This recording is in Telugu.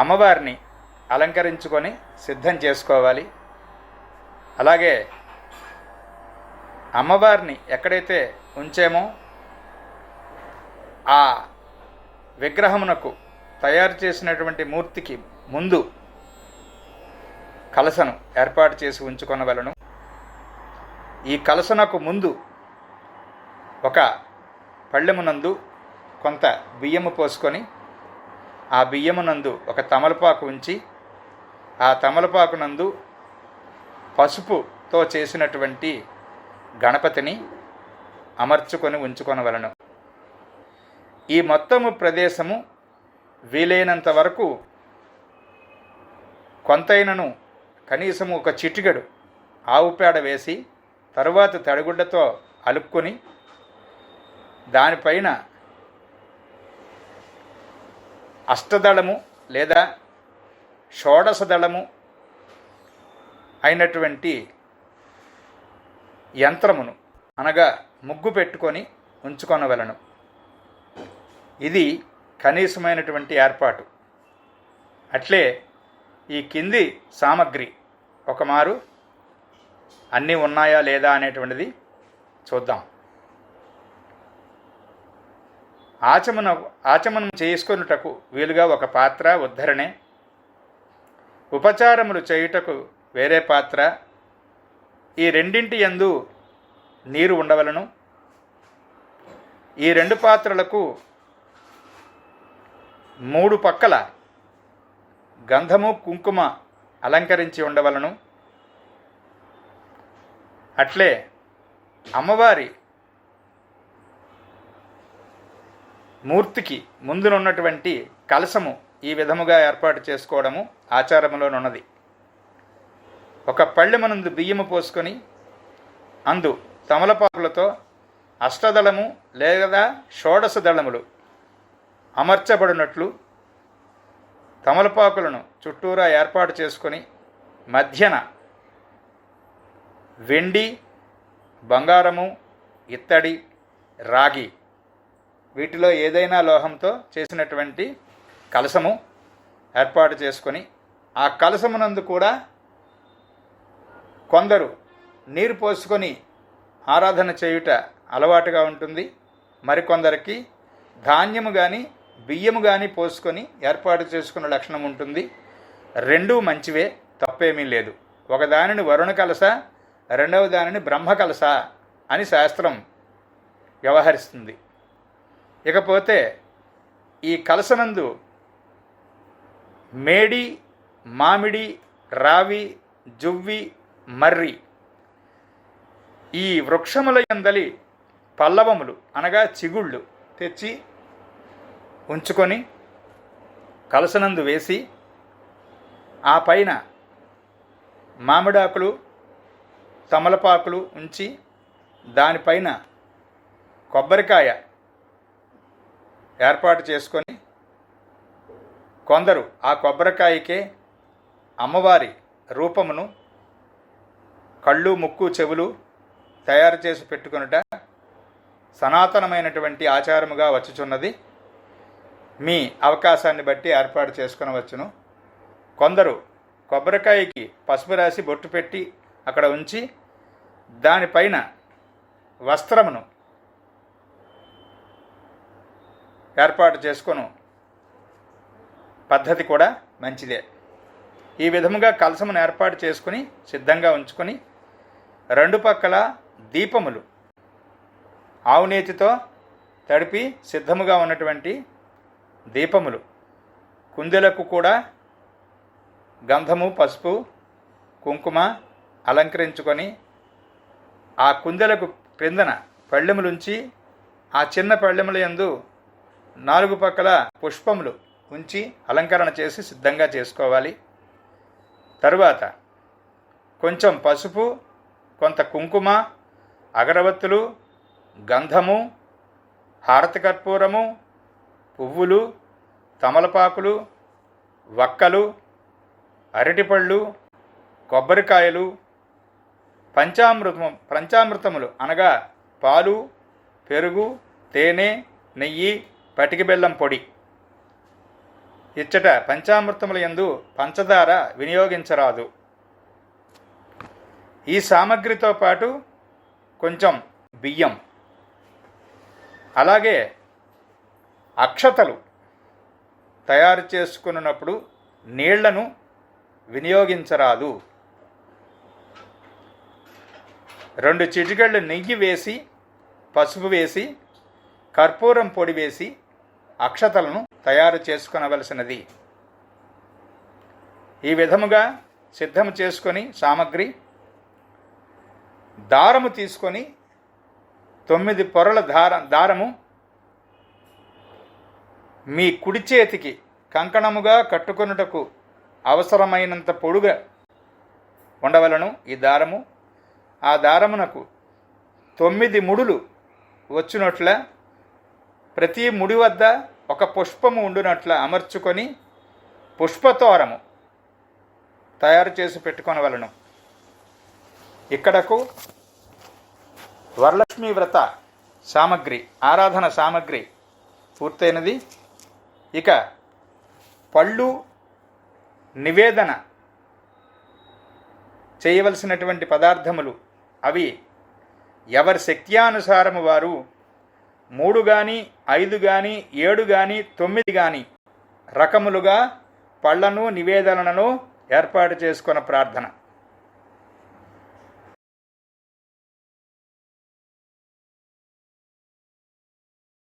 అమ్మవారిని అలంకరించుకొని సిద్ధం చేసుకోవాలి. అలాగే అమ్మవారిని ఎక్కడైతే ఉంచామో ఆ విగ్రహమునకు తయారు చేసినటువంటి మూర్తికి ముందు కలసను ఏర్పాటు చేసి ఉంచుకొనవలను. ఈ కలసనకు ముందు ఒక పళ్ళెమునందు కొంత బియ్యము పోసుకొని ఆ బియ్యమునందు ఒక తమలపాకు ఉంచి ఆ తమలపాకు నందు పసుపుతో చేసినటువంటి గణపతిని అమర్చుకొని ఉంచుకొనవలను. ఈ మొత్తము ప్రదేశము వీలైనంత వరకు కొంతైనను కనీసం ఒక చిటికెడు ఆవు పేడ వేసి తరువాత తడిగుడ్డతో అలుక్కొని దానిపైన అష్టదళము లేదా షోడశ దళము అయినటువంటి యంత్రమును అనగా ముగ్గు పెట్టుకొని ఉంచుకొనవలను. ఇది కనీసమైనటువంటి ఏర్పాటు. అట్లే ఈ కింది సామగ్రి ఒక మారు అన్నీ ఉన్నాయా లేదా అనేటువంటిది చూద్దాం. ఆచమన ఆచమనం చేసుకొనుటకు వీలుగా ఒక పాత్ర ఉద్ధరణే. ఉపచారములు చేయుటకు వేరే పాత్ర. ఈ రెండింటి యందు నీరు ఉండవలను. ఈ రెండు పాత్రలకు మూడు పక్కల గంధము కుంకుమ అలంకరించి ఉండవలను. అట్లే అమ్మవారి మూర్తికి ముందునున్నటువంటి కలసము ఈ విధముగా ఏర్పాటు చేసుకోవడము ఆచారములోనున్నది. ఒక పళ్ళెమనందు బియ్యము పోసుకొని అందు తమలపాకులతో అష్టదళము లేదా షోడశ దళములు అమర్చబడినట్లు తమలపాకులను చుట్టూరా ఏర్పాటు చేసుకొని మధ్యన వెండి బంగారము ఇత్తడి రాగి వీటిలో ఏదైనా లోహంతో చేసినటువంటి కలసము ఏర్పాటు చేసుకొని ఆ కలసమునందు కూడా కొందరు నీరు పోసుకొని ఆరాధన చేయుట అలవాటుగా ఉంటుంది. మరికొందరికి ధాన్యము కానీ బియ్యము కానీ పోసుకొని ఏర్పాటు చేసుకున్న లక్షణం ఉంటుంది. రెండూ మంచివే తప్పేమీ లేదు. ఒక దానిని వరుణ కలస రెండవ దానిని బ్రహ్మ కలస అని శాస్త్రం వ్యవహరిస్తుంది. ఇకపోతే ఈ కలసనందు మేడి మామిడి రావి జువ్వి మర్రి ఈ వృక్షముల యందలి పల్లవములు అనగా చిగుళ్ళు తెచ్చి ఉంచుకొని కలసనందు వేసి ఆ పైన మామిడాకులు తమలపాకులు ఉంచి దానిపైన కొబ్బరికాయ ఏర్పాటు చేసుకొని కొందరు ఆ కొబ్బరికాయకే అమ్మవారి రూపమును కళ్ళు ముక్కు చెవులు తయారు చేసి పెట్టుకునుట సనాతనమైనటువంటి ఆచారముగా వచ్చుచున్నది. మీ అవకాశాన్ని బట్టి ఏర్పాటు చేసుకునవచ్చును. కొందరు కొబ్బరికాయకి పసుపు రాసి బొట్టు పెట్టి అక్కడ ఉంచి దానిపైన వస్త్రమును ఏర్పాటు చేసుకొను. పద్ధతి కూడా మంచిదే. ఈ విధముగా కలసమును ఏర్పాటు చేసుకుని సిద్ధంగా ఉంచుకొని రెండు పక్కల దీపములు ఆవునేతితో తడిపి సిద్ధముగా ఉన్నటువంటి దీపములు. కుందెలకు కూడా గంధము పసుపు కుంకుమ అలంకరించుకొని ఆ కుందెలకు క్రిందన పళ్ళెములుంచి ఆ చిన్న పళ్ళెముల యందు నాలుగు పక్కల పుష్పములు ఉంచి అలంకరణ చేసి సిద్ధంగా చేసుకోవాలి. తరువాత కొంచెం పసుపు కొంత కుంకుమ అగరవత్తులు గంధము హారతి కర్పూరము పువ్వులు తమలపాకులు వక్కలు అరటిపళ్ళు కొబ్బరికాయలు పంచామృతము పంచామృతములు అనగా పాలు పెరుగు తేనె నెయ్యి పటికి బెల్లం పొడి. ఇచ్చట పంచామృతముల యందు పంచదార వినియోగించరాదు. ఈ సామగ్రితో పాటు కొంచెం బియ్యం. అలాగే అక్షతలు తయారు చేసుకున్నప్పుడు నీళ్ళను వినియోగించరాదు. రెండు చిటికళ్ళు నెయ్యి వేసి పసుపు వేసి కర్పూరం పొడి వేసి అక్షతలను తయారు చేసుకొనవలసినది. ఈ విధముగా సిద్ధము చేసుకొని సామగ్రి దారము తీసుకొని తొమ్మిది పొరల దార దారము మీ కుడి చేతికి కంకణముగా కట్టుకొనుటకు అవసరమైనంత పొడుగా ఉండవలను ఈ దారము. ఆ దారమునకు తొమ్మిది ముడులు వచ్చినట్ల ప్రతి ముడి వద్ద ఒక పుష్పము ఉండునట్లు అమర్చుకొని పుష్పతోరము తయారు చేసి పెట్టుకొనవలను. ఇక్కడకు వరలక్ష్మి వ్రత సామగ్రి ఆరాధన సామగ్రి పూర్తయినది. ఇక పళ్ళు నివేదన చేయవలసినటువంటి పదార్థములు అవి ఎవరి శక్త్యానుసారము వారు మూడు కానీ ఐదు కానీ ఏడు కానీ తొమ్మిది కానీ రకములుగా పళ్ళను నివేదనలను ఏర్పాటు చేసుకున్న ప్రార్థన.